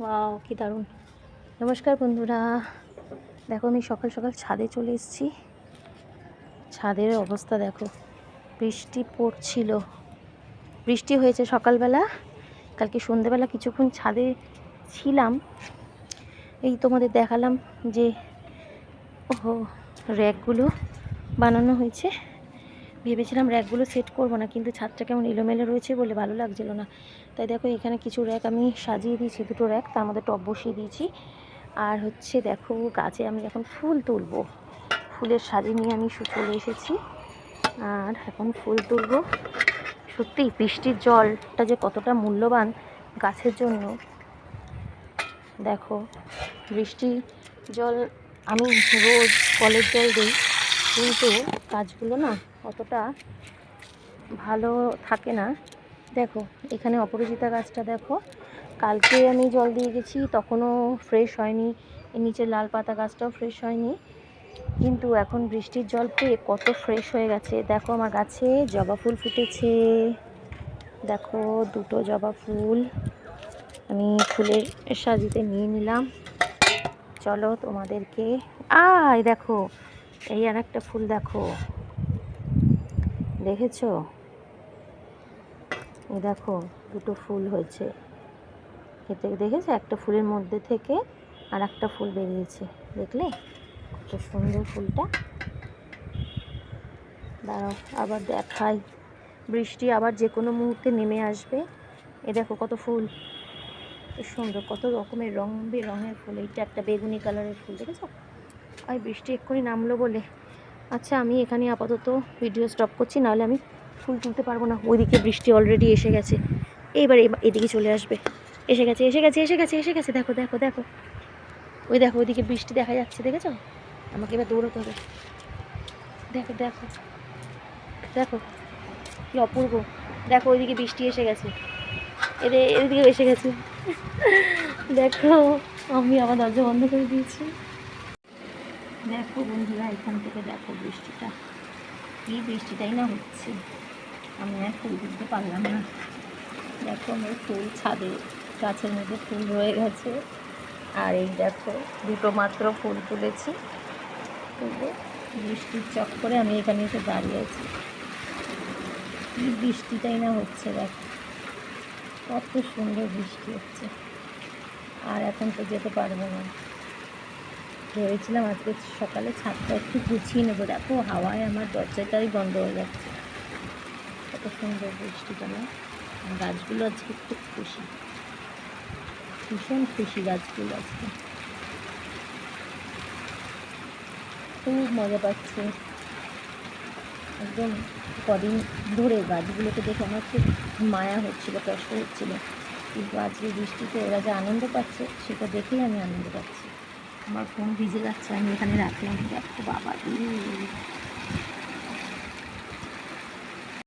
Wow, কি দারুণ। নমস্কার বন্ধুরা। দেখো, আমি সকাল সকাল ছাদে চলে এসেছি। ছাদের অবস্থা দেখো, বৃষ্টি পড়ছিল। বৃষ্টি হয়েছে সকালবেলা, কালকে সন্ধেবেলা কিছুক্ষণ ছাদে ছিলাম। এই তোমাদের দেখালাম যে ও র্যাকগুলো বানানো হয়েছে। ভেবেছিলাম র্যাকগুলো সেট করব না, কিন্তু ছাদটা কেমন এলোমেলো রয়েছে বলে ভালো লাগছিল না। তাই দেখো এখানে কিছু র্যাক আমি সাজিয়ে দিয়েছি, দুটো র্যাক, তার মধ্যে টপ বসিয়ে দিয়েছি। আর হচ্ছে দেখো গাছে আমি এখন ফুল তুলবো। ফুলের সাজি নিয়ে আমি চলে এসেছি। আর এখন ফুল তুলবো। সত্যি বৃষ্টির জলটা যে কতটা মূল্যবান গাছের জন্য। দেখো বৃষ্টি জল আমি রোজ কলের জল দিই। কিন্তু কাজগুলো না অতটা ভালো থাকে না। দেখো, এখানে অপরাজিতা গাছটা দেখো। কালকে আমি জল দিয়ে গেছি, তখনও ফ্রেশ হয়নি। নিচে লাল পাতা গাছটাও ফ্রেশ হয়নি। কিন্তু এখন বৃষ্টির জল পেয়ে কত ফ্রেশ হয়ে গেছে। দেখো আমার গাছে জবা ফুল ফুটেছে। দেখো দুটো জবা ফুল আমি ফুলের সাজিতে নিয়ে নিলাম। চলো তোমাদেরকে, আয় দেখো এই আর একটা ফুল দেখো। দেখেছ? এই দেখো, দুটো ফুল হয়েছে। খেতে দেখেছ? একটা ফুলের মধ্যে থেকে আর একটা ফুল বেরিয়েছে। দেখলে? কত সুন্দর ফুলটা। দাঁড়াও, আবার দেখাই। বৃষ্টি আবার যে কোনো মুহূর্তে নেমে আসবে। এ দেখো কত ফুল। সুন্দর, কত রকমের রং বেরঙের ফুল। এইটা একটা বেগুনি কালারের ফুল, দেখেছ? আর বৃষ্টি এক্ষুনি নামলো বলে। আচ্ছা আমি এখানে আপাতত ভিডিও স্টপ করছি, নাহলে আমি ফুল তুলতে পারব না। ওইদিকে বৃষ্টি অলরেডি এসে গেছে। এইবার এদিকে চলে আসবে। এসে গেছে এসে গেছে এসে গেছে এসে গেছে। দেখো দেখো দেখো। ওই দেখো, ওইদিকে বৃষ্টি দেখা যাচ্ছে, দেখেছ? আমাকে এবার দৌড়াতে হবে। দেখো দেখো। দেখো, কি অপূর্ব। দেখো, ওইদিকে বৃষ্টি এসে গেছে। এদের এদিকে এসে গেছে। দেখো, আমি আমার দরজা বন্ধ করে দিয়েছি। দেখো বন্ধুরা, এখান থেকে দেখো বৃষ্টিটা। কি বৃষ্টিটাই না হচ্ছে। আমি আর ফুল তুলতে পারলাম না। দেখো আমার ফুল ছাদে, গাছের মধ্যে ফুল রয়ে গেছে। আর এই দেখো, দুটো মাত্র ফুল তুলেছি। তুলে বৃষ্টির চক্করে আমি এখানে এসে দাঁড়িয়ে আছি। কি বৃষ্টিটাই না হচ্ছে, দেখো। কত সুন্দর বৃষ্টি হচ্ছে। আর এখন তো যেতে পারব না। ভেবেছিলাম আজকে সকালে ছাদটা একটু গুছিয়ে নেব। দেখো, হাওয়ায় আমার দরজাটাই বন্ধ হয়ে যাচ্ছে। কত সুন্দর বৃষ্টিটা না আর গাছগুলো আজকে খুব খুশি। ভীষণ খুশি গাছগুলো আজকে। খুব মজা পাচ্ছে। একদম কদিন ধরে গাছগুলোকে দেখে আমার খুব মায়া হচ্ছিল, কষ্ট হচ্ছিল। কিন্তু আজকে বৃষ্টিতে ওরা যে আনন্দ পাচ্ছে, সেটা দেখেই আমি আনন্দ পাচ্ছি। আমার ফোন ভিজে যাচ্ছে আমি এখানে রাখলাম। দেখো বাবা